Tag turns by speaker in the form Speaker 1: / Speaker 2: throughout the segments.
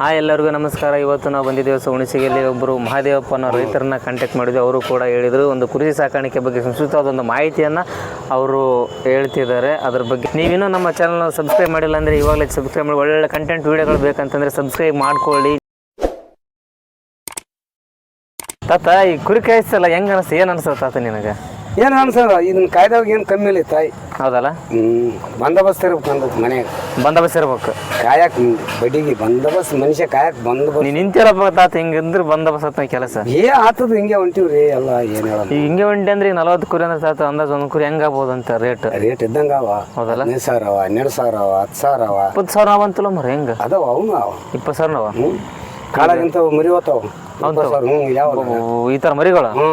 Speaker 1: Hi ಎಲ್ಲರಿಗೂ ನಮಸ್ಕಾರ. ಇವತ್ತು ನಾವು ಬಂದಿದ್ದೇವೆ ಸೊ ಹುಣಸಿಗೆಯಲ್ಲಿ ಒಬ್ಬರು ಮಹಾದೇವಪ್ಪ ಅನ್ನೋ ರೈತರನ್ನ ಕಾಂಟ್ಯಾಕ್ಟ್ ಮಾಡಿದ್ವಿ ಅವರು ಕೂಡ ಹೇಳಿದರು ಒಂದು ಕುರಿ ಸಾಕಾಣಿಕೆ ಬಗ್ಗೆ ಸಂಸ್ಕೃತವಾದ ಒಂದು ಮಾಹಿತಿಯನ್ನು ಅವರು ಹೇಳ್ತಿದ್ದಾರೆ. ಅದ್ರ ಬಗ್ಗೆ ನೀವಿನ್ನೂ ನಮ್ಮ ಚಾನಲ್ನ ಸಬ್ಸ್ಕ್ರೈಬ್ ಮಾಡಿಲ್ಲ ಅಂದರೆ ಇವಾಗಲೇ ಸಬ್ಸ್ಕ್ರೈಬ್ ಮಾಡಿ, ಒಳ್ಳೊಳ್ಳೆ ಕಂಟೆಂಟ್ ವೀಡಿಯೋಗಳು ಬೇಕಂತಂದರೆ ಸಬ್ಸ್ಕ್ರೈಬ್ ಮಾಡ್ಕೊಳ್ಳಿ. ತಾತ, ಈ ಕುರಿ ಕಾಯಿಸ್ತಲ್ಲ ಹೆಂಗೆ ಅನಿಸ್ತು ಏನು ಅನಿಸ್ತದೆ ತಾತ ನಿನಗೆ?
Speaker 2: ಏನು ಅನ್ಸಲ್ಲ ಇದನ್ನ ಕಾಯ್ದಾಗ ಏನು ಕಮ್ಮಿ ಇಲ್ಲ ತಾಯಿ.
Speaker 1: ಹೌದಲ್ಲ?
Speaker 2: ಹ್ಮ್ ಬಂದೋಬಸ್ತ್ ಇರ್ಬೇಕು ನಂದು ಮನ್ಯಾಗ.
Speaker 1: ಬಂದೋಬಸ್ತ್ ಇರ್ಬೇಕು.
Speaker 2: ಕಾಯಕ್ ಬಡ್ಡಿಗೆ ಬಂದೋಬಸ್ತ್ ಮನುಷ್ಯ ಕಾಯಕ್ ಬಂದೋಬಸ್ತ್.
Speaker 1: ನೀನು ನಿಂತಿರಪ್ಪ ತಾತ ಹಿಂಗಂದ್ರೆ ಬಂದೋಬಸ್ತ್ ಕೆಲಸ.
Speaker 2: ಏ ಆತದ ಹಿಂಗೆ ಹೊಂಟಿವ್ರಿ ಎಲ್ಲ ಏನು ಹೇಳೋದು.
Speaker 1: ಈಗ ಹಿಂಗೆ ಹೊಂಟಿ ಅಂದ್ರೆ ಈಗ ನಲವತ್ತು ಕುರಿ ಅಂದ್ರೆ ತಾತ ಅಂದಾಜು ಒಂದು ಕುರಿ ಹೆಂಗಾಗ್ಬೋದು ಅಂತ ರೇಟ್.
Speaker 2: ರೇಟ್ ಇದ್ದಂಗ ಅವ.
Speaker 1: ಹೌದಲ್ಲ?
Speaker 2: ಹದಿನೈದು ಸಾವಿರ ಅವ ಹನ್ನೆರಡು ಸಾವಿರ ಅವ ಹತ್ತು ಸಾವಿರ ಅವ
Speaker 1: ಇಪ್ಪತ್ತು ಸಾವಿರ ಅವಂತಲ್ಲ ಮರ ಹೆಂಗೆ?
Speaker 2: ಅದಾವ ಅವನು ಅವ.
Speaker 1: ಇಪ್ಪತ್ತು ಸಾವಿರ ಅವ
Speaker 2: ಕಾಳಾಗಿಂತ ಮರಿ ಹೋತಾವ. ಹ್ಞೂ ಯಾವ
Speaker 1: ಈ ಥರ ಮರಿಗಳು?
Speaker 2: ಹ್ಞೂ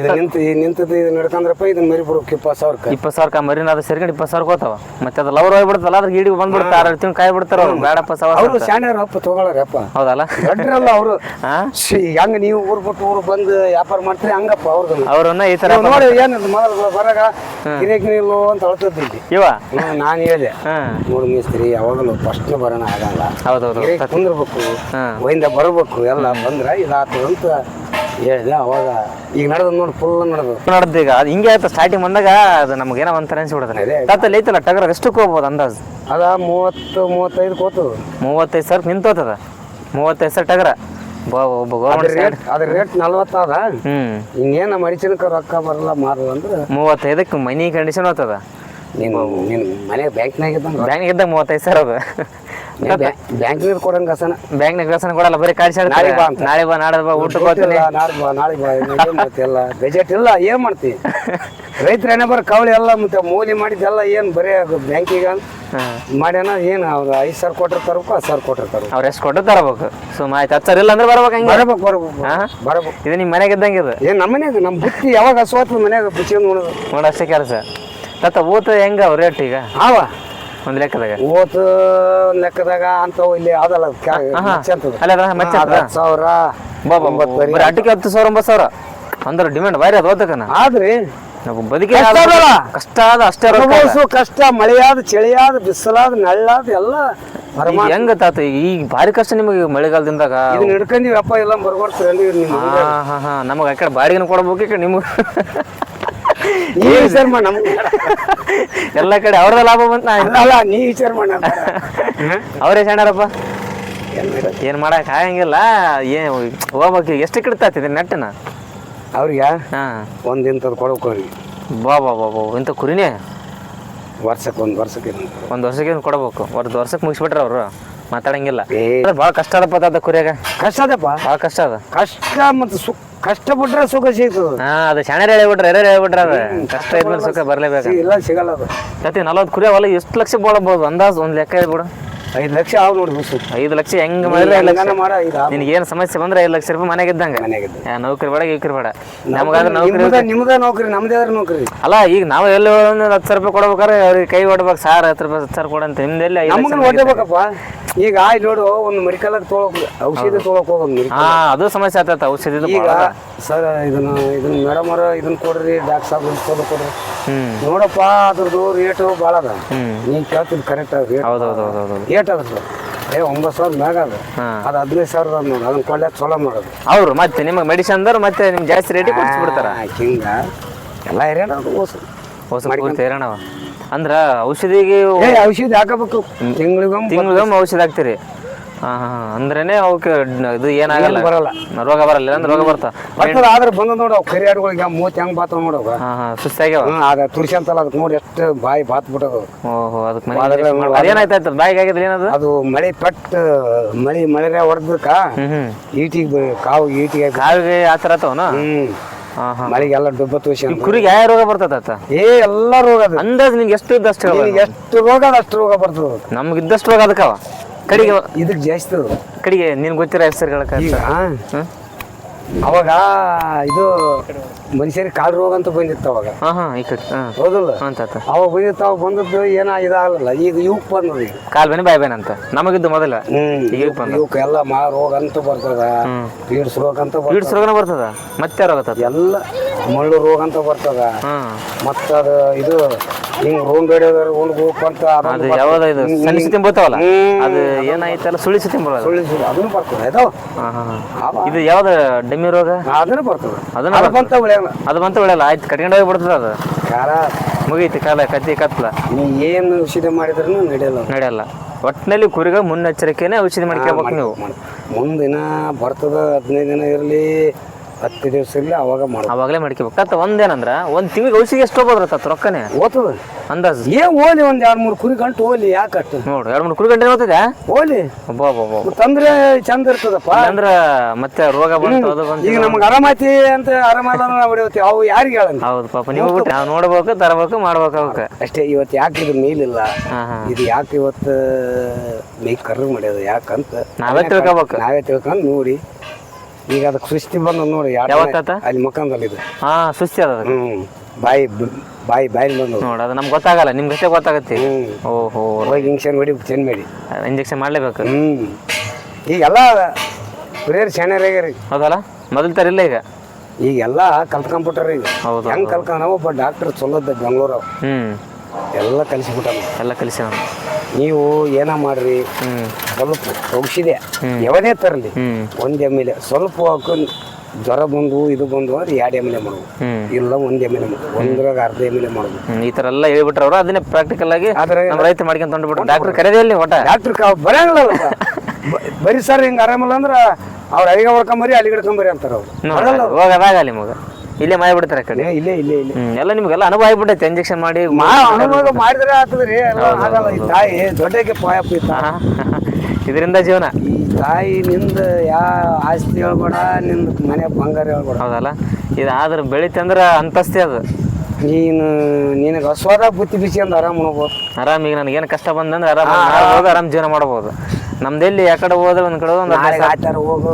Speaker 2: ಇದು ನಿಂತು ಈ ನಿಂತದ್ದು ಇದು ನಡ್ಕಂದ್ರಪ್ಪ ಇದನ್ನ ಮರಿ ಬಿಡ್ಬೇಕು ಇಪ್ಪತ್ತು ಸಾವಿರಕ್ಕೆ
Speaker 1: ಇಪ್ಪತ್ತು ಸಾವಿರ ಮರಿನ ಅದು ಸೇರ್ಕೊಂಡು ಇಪ್ಪತ್ತು ಸಾವಿರ ಹೋತಾವ. ಮತ್ತೆ ಅದು ಲವರ್ ಹೋಗ್ಬಿಡ್ತಲ್ಲ ಅದ್ರ ಗಿಡಿ ಬಂದ್ಬಿಡ್ತಾರೆ ಆರು ತಿಂಗಳು ಕಾಯಿ ಬಿಡ್ತಾರ ಅವ್ರು. ಬೇಡಪ್ಪ
Speaker 2: ಅವರು ಅಪ್ಪ ತಗೊಳ್ಳಾರಪ್ಪ
Speaker 1: ಹೌದಲ್ಲ?
Speaker 2: ದೊಡ್ಡರಲ್ಲ ಅವರು.
Speaker 1: ಹಾಂ
Speaker 2: ಹೆಂಗ ನೀವು ಊರ್ ಬಿಟ್ಟು ಊರು ಬಂದು ವ್ಯಾಪಾರ ಮಾಡ್ತೀರಿ ಹಂಗಪ್ಪ ಅವ್ರದ್ದು
Speaker 1: ಅವ್ರನ್ನ ಈ ತರ
Speaker 2: ನೀವು ನೋಡಿ ಏನದು ಮೊದಲು ಬರಾಗ ಗಿರೇಕ್ ನಿಲ್ಲು ಅಂತ ಅಳ್ತದ್ದಿಲ್ಲಿ.
Speaker 1: ಇವ?
Speaker 2: ನಾನು ಹೇಳಿದೆ.
Speaker 1: ಹಾಂ.
Speaker 2: ನೋಡು ಮಿಸ್ತ್ರಿ ಯಾವಾಗಲೂ ಫಸ್ಟ್ ಬರೋಣ ಆಗಲ್ಲ.
Speaker 1: ಹೌದೌದು.
Speaker 2: ಗಿರೇಕ್ ಕುಂದಿರ್ಬೇಕು
Speaker 1: ಹಾಂ.
Speaker 2: ಒಯಿಂದ ಬರಬೇಕು ಎಲ್ಲ ಬಂದ್ರ ಇದಾತು ಅಂತ ಹೇಳಿದೆ ಅವಾಗ ಈಗ ನಡೆದ ನೋಡಿ ಫುಲ್ ನಡೆದು
Speaker 1: ನೋಡ್ದು ಈಗ ಅದು ಹಿಂಗೆ ಆಯ್ತು ಸ್ಟಾರ್ಟಿಂಗ್ ಬಂದಾಗ ಅದು ನಮ್ಗೆ ಏನೋ ಒಂಥರ ಅನ್ಸಿ
Speaker 2: ಅದೇ.
Speaker 1: ತಾತಲ್ಲಿ ಐತಲ್ಲ ಟಗರ್ ಎಷ್ಟಕ್ಕೆ ಹೋಗ್ಬೋದು ಅಂದಾಜು?
Speaker 2: ಅದ ಮೂವತ್ತು ಮೂವತ್ತೈದು ಕೋತು
Speaker 1: ಮೂವತ್ತೈದು ಸಾವಿರ ನಿಂತೋತದ? ಮೂವತ್ತೈದು ಸಾವಿರ ಟಗರ?
Speaker 2: ಅದ್ರ ರೇಟ್ ಅದ್ರ ರೇಟ್ ನಲ್ವತ್ತದ? ಮಡಿಚಿನಕ ರೊಕ್ಕ ಬರಲ್ಲ ಮಾರಲ್ಲ ಅಂದ್ರೆ
Speaker 1: ಮೂವತ್ತೈದಕ್ಕೆ ಮನಿ ಕಂಡೀಷನ್ ಹೋಗ್ತದ?
Speaker 2: ನೀನು ಮನೆ ಬ್ಯಾಂಕ್ನಾಗ ಇದ್ದಂಗೆ
Speaker 1: ಬ್ಯಾಂಕ್ ಇದ್ದಾಗ ಮೂವತ್ತೈದು ಸಾವಿರ ಅದು
Speaker 2: ಬ್ಯಾಂಕ್ನಾಗ ಕೊಡಂಗ ಕಸನ.
Speaker 1: ಬ್ಯಾಂಕ್ನಾಗ ಕೆಲಸನ ಕೊಡಲ್ಲ ಬರೀ ಕಾಡಿಸಿ
Speaker 2: ನಾಳೆ ಬಾ ಅಂತ.
Speaker 1: ನಾಳೆ ಬಾ ನಾಳೆ ಬಾ ಊಟ ಹೋಗ್ತೀನಿ.
Speaker 2: ನಾಳೆ ಬಾ ನಾಳೆ ಬಾ ಏನ್ ಗೊತ್ತಿಲ್ಲ ಬಜೆಟ್ ಇಲ್ಲ ಏನ್ ಮಾಡ್ತಿ? ರೈತರ ಏನೇ ಬರ ಕವಳಿ ಎಲ್ಲ ಮತ್ತೆ ಮೂಲಿ ಮಾಡಿದ್ದೆಲ್ಲ ಏನ್ ಬರೀ ಬ್ಯಾಂಕಿಗೆ? ಮಾಡ್ಯಾನ ಏನ್ ಅವ್ರ ಐದ್ ಸಾವಿರ ಕೊಟ್ಟಿರ್ತಾರ ಹತ್ತು ಸಾವಿರ ಕೊಟ್ಟಿರ್ತಾರ
Speaker 1: ಅವ್ರ ಎಷ್ಟು ಕೊಟ್ಟು ತರಬೇಕು. ಸುಮ್ಮ ಆಯ್ತು ಹತ್ತು ಸಾವಿರ ಇಲ್ಲ ಅಂದ್ರೆ ಬರಬೇಕು ಹಂಗೆ.
Speaker 2: ಬರಬೇಕು ಬರಬೇಕು
Speaker 1: ಹಾ?
Speaker 2: ಬರಬೇಕು.
Speaker 1: ಇದು ನಿಮ್ಮ ಮನೆಗೆ ಇದ್ದಂಗೆ ಇದು?
Speaker 2: ಏನ್ ನಮ್ಮ ಮನ್ಯಾಗ ನಮ್ಮ ಬುತ್ತಿ ಯಾವಾಗ ಹಸುವತ್ತು ಮನ್ಯಾಗ ಬಿಚ್ಕೊಂಡು ನೋಡೋದು
Speaker 1: ನೋಡ ಅಷ್ಟೇ ಕೆಲಸ. ತತ್ತ ಊತ ಹೆಂಗ ಅವ್ರ ರೇಟ್ ಈಗ?
Speaker 2: ಅವ
Speaker 1: ಒಂದು ಲೆಕ್ಕದಾಗ?
Speaker 2: ಮೂವತ್ತು ಲೆಕ್ಕದಾಗ ಅಂತವು ಇಲ್ಲಿ ಯಾವ್ದಲ್ಲ
Speaker 1: ಅಲ್ಲ ಅದ ಮಚ್ಚ
Speaker 2: ಅದ್ ಹತ್ತು ಸಾವಿರ
Speaker 1: ಬಾ ಬಾ
Speaker 2: ಒಂಬತ್ತು ಬರೀ
Speaker 1: ಹತ್ತು ಸಾವಿರ ಒಂಬತ್ತು ಸಾವಿರ. ಅಂದ್ರೆ ಡಿಮ್ಯಾಂಡ್ ಬಾರಿ ಅದು ಓದಕನ
Speaker 2: ಆದ್ರಿ
Speaker 1: ನಾವು ಬದುಕಿ
Speaker 2: ಕಷ್ಟ ಅದಲ್ಲ.
Speaker 1: ಕಷ್ಟ ಆದ ಅಷ್ಟೇ ರೊಕ್ಕ ಅದ.
Speaker 2: ಅನುಭವಿಸು ಕಷ್ಟ ಮಳೆಯಾದ ಚಳಿಯಾದ ಬಿಸಿಲಾದ ನಳ್ಳಾದ ಎಲ್ಲ
Speaker 1: ಈಗ ಹೆಂಗ ತಾತ ಈಗ ಭಾರಿ ಕಷ್ಟ ನಿಮಗೆ ಮಳೆಗಾಲದಿಂದಾಗ.
Speaker 2: ಇದನ್ನ ಹಿಡ್ಕೊಂಡಿವಿ ಅಪ್ಪ ಎಲ್ಲ ಬರ್ಬಾರ್ದು ನಿಮ್ಮ
Speaker 1: ಹಾ ಹಾ ಹಾ ನಮಗೆ ಆ ಕಡೆ ಬಾಡಿಗೆನ ಕೊಡ್ಬೇಕು ಈ ಕಡೆ ನಿಮಗೆ.
Speaker 2: ನೀ ವಿಚಾರ ಮಾಡಿ ನಮ್ಗೆ
Speaker 1: ಎಲ್ಲ ಕಡೆ ಅವ್ರದ ಲಾಭ ಬಂತ
Speaker 2: ಅಲ್ಲ ನೀ ವಿಚಾರ ಮಾಡಿ
Speaker 1: ಅವರೇ ಶಾಣರಪ್ಪ ಏನ್ ಮಾಡಕ್ ಆಗಂಗಿಲ್ಲ. ಏನ್ ಹೋಗ್ಬೇಕು ಎಷ್ಟು ಕಿಡ್ತಾತಿದೆ ನೆಟ್ಟನ?
Speaker 2: ಅವ್ರಿಗೆ?
Speaker 1: ಹಾ.
Speaker 2: ಒಂದ್ ಇಂಥದ್ದು ಕೊಡಬೇಕು ಅವ್ರಿಗೆ
Speaker 1: ಬಾ ಬಾ ಬಾ ಬಾ. ಇಂಥ ಕುರಿನೇ?
Speaker 2: ವರ್ಷಕ್ಕೆ ಒಂದು ವರ್ಷಕ್ಕೆ
Speaker 1: ಒಂದ್ ವರ್ಷಕ್ಕೆ ಏನು ಕೊಡಬೇಕು. ಒಂದು ವರ್ಷಕ್ಕೆ ಮುಗಿಸ್ಬಿಟ್ರೆ ಅವರು ಮಾತಾಡಂಗಿಲ್ಲ.
Speaker 2: ಏ.
Speaker 1: ಭಾಳ ಕಷ್ಟ ಅದಪ್ಪ ಅದ ಕುರಿಯಾಗ.
Speaker 2: ಕಷ್ಟ ಅದಪ್ಪ
Speaker 1: ಭಾಳ ಕಷ್ಟ ಅದ.
Speaker 2: ಕಷ್ಟ ಮತ್ತು ಸುಖ ಕಷ್ಟ ಬಿಟ್ರೆ ಸುಖ ಸಿಗ್ತದ.
Speaker 1: ಹಾ ಅದು ಶಾಣೆ ಹೇಳ್ಬಿಟ್ರೆ ಎರೆ ಹೇಳ್ಬಿಟ್ರೆ ಅದ. ಕಷ್ಟ ಇದ್ರೆ ಸುಖ ಬರ್ಲೇಬೇಕು
Speaker 2: ಇಲ್ಲ ಸಿಗಲ್ಲ ಅದು.
Speaker 1: ಮತ್ತೆ ನಲವತ್ತು ಕುರಿ ಅವಲ್ಲ ಎಷ್ಟು ಲಕ್ಷ ಬೋಳಬಹುದು? ಅಂದಾಜು ಒಂದ್ ಲೆಕ್ಕ ಹೇಳ್ಬಿಡು.
Speaker 2: ಐದು ಲಕ್ಷ ಆವ್ ನೋಡಿ ಬಸ್ಸು
Speaker 1: ಐದು ಲಕ್ಷ ಹೆಂಗ್ ಮಾಡಿದ್ರೆ ಐದು ಲಕ್ಷ?
Speaker 2: ಮಾಡ ಐದು ಆವ್
Speaker 1: ನಿನಗೆ ಏನು ಸಮಸ್ಯೆ ಬಂದ್ರೆ ಐದು ಲಕ್ಷ ರೂಪಾಯಿ ಮನೆಗೆ ಇದ್ದಂಗೆ.
Speaker 2: ಮನೆಯಾಗಿದ್ದು
Speaker 1: ಯಾ, ನೌಕರಿ ಬೇಡ ಗೀಕರಿ ಬೇಡ. ನಮಗಾದ್ರೆ ನೌಕರಿ
Speaker 2: ನಿಮ್ದ ನಿಮ್ದ ನೌಕರಿ ನಮ್ದೇ ಆದ್ರೆ ನೌಕರಿ.
Speaker 1: ಅಲ್ಲ ಈಗ ನಾವು ಎಲ್ಲಿ ಒಂದು ಹತ್ತು ಸಾವಿರ ರೂಪಾಯಿ ಕೊಡ್ಬೇಕಾದ್ರೆ ಅವ್ರಿಗೆ ಕೈ ಹೊಡ್ಬೇಕು ಸಾರ್ ಹತ್ತು ರೂಪಾಯಿ ಹತ್ತು ಸಾವಿರ ಕೊಡಂತ ನಿಮ್ದೆಲ್ಲಿ ಐದು ಲಕ್ಷ
Speaker 2: ನಮಗನ್ನ ಹೊಟ್ಟೆಬೇಕಪ್ಪ ಈಗ ಆಯ್ ನೋಡು ಒಂದು ಮೆಡಿಕಲ್ ತೊಗೊಳಕ್ ಔಷಧಿ ತೊಗೊಳಕ್ ಹೋಗೋದು
Speaker 1: ಹಾ ಅದು ಸಮಸ್ಯೆ ಆತ ಔಷಧಿ
Speaker 2: ಈಗ ಸರ್ ಇದನ್ನ ಇದನ್ನ ಮೇಡಮ್ ಅವ್ರ ಇದನ್ನ ಕೊಡ್ರಿ ಡಾಕ್ಟರ್ ಸಾಬ್ ಇದನ್ನ ಕೊಡ್ರಿ ನೋಡಪ್ಪ ಅದ್ರದ್ದು ರೇಟು ಭಾಳ ಅದ. ನೀನ್ ಕೇಳ್ತಿದ್ ಕರೆಕ್ಟ್ ಅದ ರೇಟ್
Speaker 1: ಹೌದು ಹೌದು ಹೌದು ಹೌದು
Speaker 2: ಏಟ್ ಅದ ಏ ಒಂಬತ್ತು ಸಾವಿರ ಮ್ಯಾಗ ಅದ. ಅದು ಹದಿನೈದು ಸಾವಿರ ನೋಡಿ ಅದನ್ನ ಕೊಳ್ಳೆ ಚಲೋ ಮಾಡೋದು.
Speaker 1: ಅವ್ರು ಮತ್ತೆ ನಿಮಗೆ ಮೆಡಿಸಿನ್ ಅಂದ್ರೆ ಮತ್ತೆ ನಿಮ್ಗೆ ಜಾಸ್ತಿ ರೇಟಿಗೆ ಕೊಡಿಸ್ಬಿಡ್ತಾರ
Speaker 2: ಹಿಂಗ. ಎಲ್ಲ ಹಿರಿಯಣ ಹೊಸ
Speaker 1: ಹೊಸ ಮಾಡಿ ಹೈರಾಣವ ಅಂದ್ರ ಔಷಧಿಗೆ
Speaker 2: ಏ ಔಷಧಿ ಹಾಕಬೇಕು. ತಿಂಗಳಿಗೊಮ್ಮೆ
Speaker 1: ತಿಂಗಳಿಗೊಮ್ಮೆ ಔಷಧಿ ಹಾಕ್ತೀರಿ. ಹಾ ಹಾ ಹಾ. ಅಂದ್ರೇನೆ ಅವಕ್ಕೆ ಇದು ಏನಾಗಲ್ಲ.
Speaker 2: ಬರಲ್ಲ.
Speaker 1: ರೋಗ ಬರಲ್ಲ ಅಂದ್ರೆ ರೋಗ ಬರ್ತಾವ
Speaker 2: ಬರ್ತದ ಆದ್ರೆ ಬಂದ ನೋಡು ಅವು ಕರಿಯಾಡುಗಳಿಗೆ ಮೂವತ್ತು ಹೆಂಗ್ ಬಾತ್
Speaker 1: ಹಾ ಹಾ ಸುಸ್ತಾಗ್ಯಾವ.
Speaker 2: ಹ್ಮ್ ಅದ ತುರ್ಸಂತಲ್ಲ ಅದಕ್ಕೆ ನೋಡಿ ಎಷ್ಟು ಬಾಯಿ ಬಾತ್ ಬಿಟ್ಟದು.
Speaker 1: ಓಹೋ ಅದಕ್ಕೆ ಮನೆ ಬಾಯಿಗೆ ಆಗಿದ್ರೆ ಏನದು?
Speaker 2: ಅದು ಮಳೆ ಪಟ್ ಮಳೆ ಮಳೆ ಹೊಡೆದ್ಬೇಕಾ?
Speaker 1: ಹ್ಮ್ ಹ್ಮ್.
Speaker 2: ಈಟಿಗೆ ಕಾವು ಈಟಿಗೆ
Speaker 1: ಕಾವಿಗೆ ಆ ಥರ ಆತವನ?
Speaker 2: ಹ್ಮ್. ಮಳೆಗೆಲ್ಲ ಡುಬ್ಬ ತೋಸಿ
Speaker 1: ಕುರಿಗೆ ಯಾವ ರೋಗ ಬರ್ತದ
Speaker 2: ಏ ಎಲ್ಲ ರೋಗ ಅದು.
Speaker 1: ಅಂದಾಜ್ ನಿಂಗೆ ಎಷ್ಟು ಇದ್ದಷ್ಟು
Speaker 2: ನಿನಗೆ ಎಷ್ಟು ರೋಗ ಅದ ಅಷ್ಟು ರೋಗ ಬರ್ತದ
Speaker 1: ನಮ್ಗೆ ಇದ್ದಷ್ಟು ರೋಗ ಅದಕ್ಕವ? ಕಡೆಗೆ
Speaker 2: ಇದಕ್ಕೆ ಜಾಸ್ತಿ ಅದು.
Speaker 1: ಕಡೆಗೆ ನೀನ್ ಗೊತ್ತಿರೋ ಹೆಸರುಗಳ
Speaker 2: ಈಗ ಅವಾಗ ಇದು ಮನುಷ್ಯರಿಗೆ ಕಾಲು ರೋಗ ಅಂತ ಬಂದಿತ್ತು ಅವಾಗ.
Speaker 1: ಹಾ ಹಾ ಈ ಕಡೆ ಹಾ.
Speaker 2: ಹೌದಲ್ಲ?
Speaker 1: ಅಂತ ಆತ.
Speaker 2: ಅವಾಗ ಬಂದಿತ್ತು ಅವಾಗ ಬಂದದ್ದು ಏನ ಇದಾಗಲ್ಲ. ಈಗ ಇವಕ್ ಬಂದದ ಈಗ.
Speaker 1: ಕಾಲ್ ಬೇನೆ ಬಾಯ್ ಬೇನೆ ಅಂತ. ನಮಗಿದ್ದು ಮೊದಲ. ಈಗ ಬಂದ.
Speaker 2: ಇವಕ್ಕೆ ಎಲ್ಲ ಮಾ ರೋಗ ಅಂತ ಬರ್ತದ.
Speaker 1: ಹ್ಮ್.
Speaker 2: ಪೀಡ್ಸ್ ರೋಗ ಅಂತ ಬರ್ತದ.
Speaker 1: ಪೀಡ್ಸ್ ರೋಗನ ಬರ್ತದ? ಮತ್ತೆ ರೋಗ ಆತದ
Speaker 2: ಎಲ್ಲ ಮಳ್ಳು ರೋಗ ಅಂತ ಬರ್ತದ.
Speaker 1: ಹಾ.
Speaker 2: ಮತ್ತ ಅದ ಇದು ಹಿಂಗ್ ರೋಮ್ ಬೇಡೋದ್ರ ಹೋಗ್ ಅಂತ
Speaker 1: ಅದು ಯಾವ್ದು ಇದು? ಸಣ್ಣ ತಿಂಬೋತಾವಲ್ಲ ಅದು ಏನಾಯ್ತಲ್ಲ? ಸುಳಿ ತಿಂಬಲ್ಲ
Speaker 2: ಅದನ್ನು ಬರ್ತದೆ ಇದಾವ
Speaker 1: ಹಾಂ ಹಾಂ ಹಾಂ. ಇದು ಯಾವ್ದು? ಡೆಮ್ಮಿ ರೋಗ?
Speaker 2: ಅದನ್ನು ಬರ್ತದೆ.
Speaker 1: ಅದನ್ನ
Speaker 2: ಅದು ಬಂತ
Speaker 1: ಅದು ಬಂತು ಒಳ್ಳೆಯಲ್ಲ ಆಯ್ತು ಕಟ್ಕೊಂಡು ಹೋಗಿ ಬಿಡ್ತದ ಅದು.
Speaker 2: ಯಾರ?
Speaker 1: ಮುಗೀತಿ ಕಾಲ ಕತ್ತಿ ಕತ್ಲ.
Speaker 2: ನೀ ಏನು ಔಷಧಿ ಮಾಡಿದ್ರು ನಡೆಯಲ್ಲ.
Speaker 1: ನಡೆಯಲ್ಲ. ಒಟ್ಟಿನಲ್ಲಿ ಕುರಿಗ ಮುನ್ನೆಚ್ಚರಿಕೆನೇ ಔಷಧಿ ಮಾಡ್ಕೋಬೇಕು ನೀವು.
Speaker 2: ಮುಂದಿನ ಬರ್ತದ ಹದಿನೈದು ದಿನ ಇರಲಿ ಹತ್ತು ದಿವಸ ಇಲ್ಲ ಅವಾಗ ಮಾಡ
Speaker 1: ಅವಾಗಲೇ ಮಾಡ್ಕೋಬೇಕು. ಅಂತ ಒಂದೇನಂದ್ರ ಒಂದು ತಿಂಗಳಿಗೆ ಔಷಧಿ ಎಷ್ಟು ಹೋಗೋದ್ರ ತತ್ ರೊಕ್ಕನೇ?
Speaker 2: ಓದ್ತದ?
Speaker 1: ಅಂದಾಜು.
Speaker 2: ಏನ್ ಓಲಿ ಒಂದ್ ಎರಡ್ ಮೂರು ಕುರಿ ಗಂಟು ಓಲಿ ಯಾಕೆ ಅಟ್ಟು
Speaker 1: ನೋಡು ಎರಡು ಮೂರು ಕುರಿ ಗಂಟೆ ಓದ್ತಿದ್ಯಾ?
Speaker 2: ಓಲಿ.
Speaker 1: ಒಬ್ಬ
Speaker 2: ತಂದ್ರೆ ಚಂದ ಇರ್ತದಪ್ಪ.
Speaker 1: ಅಂದ್ರ ಮತ್ತೆ ರೋಗ ಬಂತು ಅದು ಬಂತು.
Speaker 2: ಈಗ ನಮ್ಗೆ ಆರಾಮೈತಿ ಅಂತ ಆರಾಮಲ್ಲ ನಾವು ಹೊಡಿಯೋತಿ ಅವು ಯಾರಿಗೆ ಹೇಳಂತ
Speaker 1: ಹೌದು ಪಾಪ ನೀವು ಬಿಟ್ಟು ನಾವು ನೋಡ್ಬೇಕು ತರಬೇಕು ಮಾಡ್ಬೇಕು ಅವಕ್ಕೆ.
Speaker 2: ಅಷ್ಟೇ ಇವತ್ತು ಯಾಕೆ ಇದು ಮೇಲಿಲ್ಲ? ಇದು ಯಾಕೆ ಇವತ್ತು ಮೈ ಕರ್ರು ಮಾಡ್ಯದ ಯಾಕಂತ?
Speaker 1: ನಾವೇ ತಿಳ್ಕೊಬೇಕು.
Speaker 2: ನಾವೇ ತಿಳ್ಕೊಂಡು ನೋಡಿ. ಈಗ ಅದಕ್ಕೆ ಸುಸ್ತಿ ಬಂದ ನೋಡಿ
Speaker 1: ಯಾವತ್ತಾತ?
Speaker 2: ಅಲ್ಲಿ ಮುಖಂದಲ್ಲಿ ಇದು.
Speaker 1: ಹಾ ಸುಸ್ತಿ ಅದ
Speaker 2: ಹ್ಮ್ ಬಾಯಿ ಬ- ಬಾಯಿ ಬಾಯಿ ಬಂದು
Speaker 1: ನೋಡಿ ಅದು ನಮ್ಗೆ ಗೊತ್ತಾಗಲ್ಲ ನಿಮ್ಗೆ ಗೊತ್ತಾಗತ್ತೆ.
Speaker 2: ಹ್ಮ್.
Speaker 1: ಓಹೋ
Speaker 2: ಹೋಗಿ ಇಂಕ್ಷನ್ ಹೊಡಿ ಚೆಂದ ಮಾಡಿ.
Speaker 1: ಇಂಜೆಕ್ಷನ್ ಮಾಡ್ಲೇಬೇಕು.
Speaker 2: ಹ್ಮ್. ಈಗೆಲ್ಲ ಹಿರಿಯರು ಶಾಣ್ಯರಾಗ್ಯಾರ ಈಗ
Speaker 1: ಹೌದಲ್ಲ? ಮೊದಲು ತರ ಇಲ್ಲ ಈಗ.
Speaker 2: ಈಗೆಲ್ಲ ಕಲ್ತ್ಕೊಂಡ್ಬಿಟ್ಟಾರ ಈಗ.
Speaker 1: ಹೌದು
Speaker 2: ಹೆಂಗ್ ಕಲ್ಕೊಂಡ ಒಬ್ಬ ಡಾಕ್ಟರ್ ಚಲೋದ ಬೆಂಗಳೂರು
Speaker 1: ಹ್ಮ್.
Speaker 2: ಎಲ್ಲ ಕಲಿಸ್ಬಿಟ್ಟಾನ
Speaker 1: ಎಲ್ಲ ಕಲಿಸಿ
Speaker 2: ನೀವು ಏನ ಮಾಡ್ರಿ? ಸ್ವಲ್ಪ ಔಷಧಿ ಯಾವದೇ ತರಲಿ. ಒಂದ್ ಎಂ ಎಲ್ ಸ್ವಲ್ಪ ಹಾಕೊಂಡು ಜ್ವರ ಬಂದು ಇದು ಬಂದು ಅಂದ್ರೆ ಎರಡು ಎಂ ಎಲ್ ಮಾಡ್ಬೋದು.
Speaker 1: ಹ್ಮ್
Speaker 2: ಇಲ್ಲ ಒಂದ್ ಎಂ ಎಲ್ ಮಾಡ್ಬೋದು. ಒಂದ್ರಾಗ ಅರ್ಧ ಎಂ ಎಲ್ ಮಾಡ್ಬೋದು.
Speaker 1: ಹ್ಮ್, ಈ ತರ ಎಲ್ಲ ಹೇಳ್ಬಿಟ್ರೆ ಅವರು ಅದನ್ನೇ ಪ್ರಾಕ್ಟಿಕಲ್ ಆಗಿ ನಮ್ಮ ರೈತ ಮಾಡ್ಕೊಂತ ಹೊಂಟ್ಬಿಟ್ರು ಡಾಕ್ಟರ್ ಕರೆದೇ ಇಲ್ಲಿ ಒಟ್ಟ
Speaker 2: ಡಾಕ್ಟರ್ ಬರಂಗಿಲ್ಲ ಬರೀ ಸರ್ ಹಿಂಗ ಆರಾಮಲ್ಲ ಅಂದ್ರ ಅವ್ರ ಅಲ್ಲಿಗೆ ಹೊಡ್ಕೊಂಬರಿ ಅಲ್ಲಿಗೆ ಹಿಡ್ಕೊಂಬರಿ ಅಂತಾರ ಅವ್ರು.
Speaker 1: ಹೋಗೋದಾಗ ನಿಮಗೆ. ಇಲ್ಲೇ ಮಾಡಿ ಬಿಡ್ತಾರೆ ಆ ಕಡೆ.
Speaker 2: ಇಲ್ಲೇ ಇಲ್ಲೇ ಇಲ್ಲೇ.
Speaker 1: ಹ್ಮ್ ಎಲ್ಲ ನಿಮ್ಗೆಲ್ಲ ಅನುಭವ ಆಗ್ಬಿಟ್ಟೈತೆ ಇಂಜೆಕ್ಷನ್ ಮಾಡಿ
Speaker 2: ಮಾ ಅನುಭವ ಮಾಡಿದ್ರೆ ಆಗ್ತದ್ರಿ. ಎಲ್ಲ ಆಗಲ್ಲ ಈ ತಾಯಿ ದೊಡ್ಡಕ್ಕೆ ಪಾಯಪ್ಪ ಈ
Speaker 1: ಇದರಿಂದ ಜೀವನ.
Speaker 2: ಈ ತಾಯಿ ನಿಂದ ಯಾ ಆಸ್ತಿ ಹೇಳ್ಬೇಡ ನಿಂದ ಮನೆ ಬಂಗಾರ ಹೇಳ್ಬೇಡ.
Speaker 1: ಹೌದಲ್ಲ? ಇದು ಆದ್ರೆ ಬೆಳಿತೆ ಅಂದ್ರೆ ಅಂತಸ್ತಿ ಅದು.
Speaker 2: ನೀನು ನಿನಗೆ ಹಸ್ವಾದ ಬುತ್ತಿ ಬಿಸಿ ಅಂದ ಆರಾಮ್ ನೋಡ್ಬೋದು.
Speaker 1: ಆರಾಮ್ ಈಗ ನನಗೇನು ಕಷ್ಟ ಬಂದಂದ್ರೆ ಆರಾಮ್ ಆರಾಮ್ ಜೀವನ ಮಾಡ್ಬೋದು. ನಮ್ದೆಲ್ಲಿ ಆ ಕಡೆ ಹೋದ್ರೆ ಒಂದ್ ಕಡೆ ಒಂದು
Speaker 2: ಆಚಾರ ಹೋಗು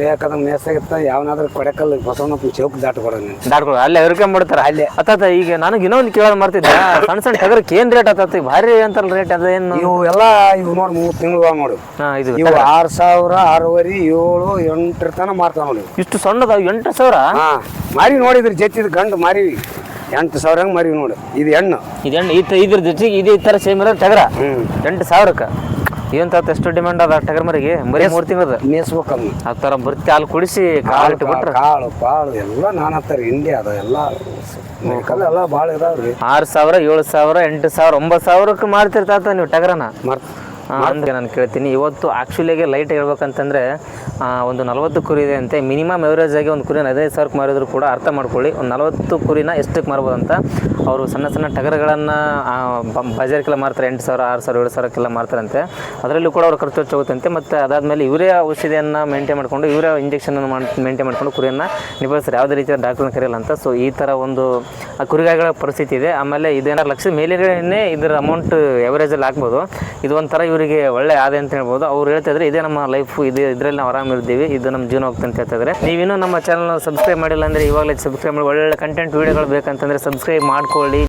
Speaker 2: ಬೇಕಾದ ಮೇಸಾಗಿತ್ತ ಯಾವನಾದ್ರೂ ಕೊಡಕಲ್ಲ ಬಸವನ ಚೌಕ್ ದಾಟ್ಕೊಡ ನೀನು
Speaker 1: ಅಲ್ಲೇ ಹಿರ್ಕೊಂಡ್ಬಿಡ್ತಾರೆ
Speaker 2: ಅಲ್ಲೇ.
Speaker 1: ಅತ್ತ ಈಗ ನನಗೆ ಇನ್ನೊಂದು ಕೇಳೋದು ಮಾಡ್ತಿದ್ದೆ ಸಣ್ಣ ಸಣ್ಣ ಟಗರಕ್ಕೆ ಏನ್ ರೇಟ್ ಆತತಿ ಭಾರಿ ಅಂತಲ್ಲ ರೇಟ್ ಅದೇನು
Speaker 2: ಇವು ಎಲ್ಲ ಇವು ನೋಡಿ ಮೂರು ತಿಂಗಳು ನೋಡು.
Speaker 1: ಹಾ ಇದು
Speaker 2: ಇವು ಆರು ಸಾವಿರ ಆರೂವರೆ ಏಳು ಎಂಟರ ತನಕ ಮಾರ್ತಾವ ನೋಡಿ.
Speaker 1: ಇಷ್ಟು ಸಣ್ಣದ ಎಂಟು ಸಾವಿರ?
Speaker 2: ಹಾ ಮಾರಿ ನೋಡಿದ್ರಿ ಜತ್ತಿದ ಗಂಡು ಮಾರಿ. ಎಂಟು ಸಾವಿರ ಹಂಗೆ ಮಾರಿವಿ ನೋಡಿ ಇದು ಹೆಣ್ಣು.
Speaker 1: ಇದು ಹೆಣ್ಣು ಈ ತ- ಇದ್ರ ಜೊತೆಗೆ ಇದೇ ಈ ಥರ ಸೇಮ್ ಇರೋ ಟಗರ.
Speaker 2: ಹ್ಮ್.
Speaker 1: ಎಂಟು ಸಾವಿರಕ್ಕೆ. ಏನು ತಾತ ಎಷ್ಟು ಡಿಮ್ಯಾಂಡ್ ಅದ ಟಗರ್ ಮರಿಗೆ ಬರೀ ಮೂರು ತಿಂಗಳದ?
Speaker 2: ಮೇಸ್ಬೇಕಮ್ಮ.
Speaker 1: ಆ ಥರ ಬರ್ತಿ ಹಾಲು ಕುಡಿಸಿ ಕಾಳು ಇಟ್ಬಿಟ್ರೆ?
Speaker 2: ಕಾಳು ಕಾಳು ಎಲ್ಲ ನಾನು ಹತ್ತಾರ ಇಂಡಿಯಾ ಅದ ಎಲ್ಲ ಎಲ್ಲ ಭಾಳ ಇದಾವ್ರಿ.
Speaker 1: ಆರು ಸಾವಿರ ಏಳು ಸಾವಿರ ಎಂಟು ಸಾವಿರ ಒಂಬತ್ತು ಸಾವಿರಕ್ಕೆ ಮಾರ್ತಿರ್ತಾತ ನೀವು ಟಗರನ?
Speaker 2: ಮರ್ತ್
Speaker 1: ಅಂದ್ರೆ ನಾನು ಕೇಳ್ತೀನಿ. ಇವತ್ತು ಆ್ಯಕ್ಚುಲಿಗೆ ಲೈಟ್ ಹೇಳ್ಬೇಕಂತಂದರೆ ಒಂದು ನಲವತ್ತು ಕುರಿ ಇದೆ ಅಂತೆ. ಮಿನಿಮಮ್ ಎವರೇಜ್ ಆಗಿ ಒಂದು ಕುರಿನ ಹದಿನೈದು ಸಾವಿರಕ್ಕೆ ಮಾರಿದ್ರು ಕೂಡ ಅರ್ಥ ಮಾಡ್ಕೊಳ್ಳಿ. ಒಂದು ನಲವತ್ತು ಕುರಿನ ಎಷ್ಟಕ್ಕೆ ಮಾರ್ಬೋದು ಅಂತ ಅವರು ಸಣ್ಣ ಸಣ್ಣ ಟಗರುಗಳನ್ನು ಬಜಾರ್ಗೆಲ್ಲ ಮಾರ್ತಾರೆ. ಎಂಟು ಸಾವಿರ, ಆರು ಸಾವಿರ, ಏಳು ಸಾವಿರಕ್ಕೆಲ್ಲ ಮಾರ್ತಾರಂತೆ. ಅದರಲ್ಲೂ ಕೂಡ ಅವ್ರು ಖರ್ಚು ಹೋಗುತ್ತಂತೆ ಮತ್ತು ಅದಾದಮೇಲೆ ಇವರೇ ಔಷಧಿಯನ್ನು ಮೇಂಟೈನ್ ಮಾಡಿಕೊಂಡು, ಇವರೇ ಇಂಜೆಕ್ಷನನ್ನು ಮೇಂಟೈನ್ ಮಾಡಿಕೊಂಡು ಕುರಿಯನ್ನು ನಿಭಾಯಿಸ್ತಾರೆ. ಯಾವುದೇ ರೀತಿಯ ಡಾಕ್ಟ್ರನ್ನ ಕರೆಯಲ್ಲ ಅಂತ. ಸೊ ಈ ಥರ ಒಂದು ಕುರಿಗಾಯಿಗಳ ಪರಿಸ್ಥಿತಿ ಇದೆ. ಆಮೇಲೆ ಇದೇನಾರು ಲಕ್ಷದ ಮೇಲೆ ಇದರ ಅಮೌಂಟ್ ಎವರೇಜಲ್ಲಿ ಹಾಕ್ಬೋದು. ಇದು ಒಂಥರ ಇವರಿಗೆ ಒಳ್ಳೆ ಆದ ಅಂತ ಹೇಳ್ಬೋದು. ಅವ್ರು ಹೇಳ್ತಾ ಇದ್ರೆ, ಇದೇ ನಮ್ಮ ಲೈಫ್ ಇದೆ ಇದರಲ್ಲಿ ನಾವು ಆರಾಮ ಇರ್ತೀವಿ, ಇದು ನಮ್ಮ ಜೀವನ ಅಂತ ಹೇಳ್ತಾ ಇದ್ದಾರೆ ನೀವಿನ್ನೂ ನಮ್ಮ ಚಾನಲ್ನ ಸಬ್ಸ್ಕ್ರೈಬ್ ಮಾಡಿಲ್ಲ ಅಂದ್ರೆ ಇವಾಗಲೇ ಸಬ್ಸ್ಕ್ರೈಬ್ ಮಾಡಿ. ಒಳ್ಳೆ ಕಂಟೆಂಟ್ ವಿಡಿಯೋಗಳು ಬೇಕಂತಂದರೆ ಸಬ್ಸ್ಕ್ರೈಬ್ ಮಾಡ್ಕೊಳ್ಳಿ.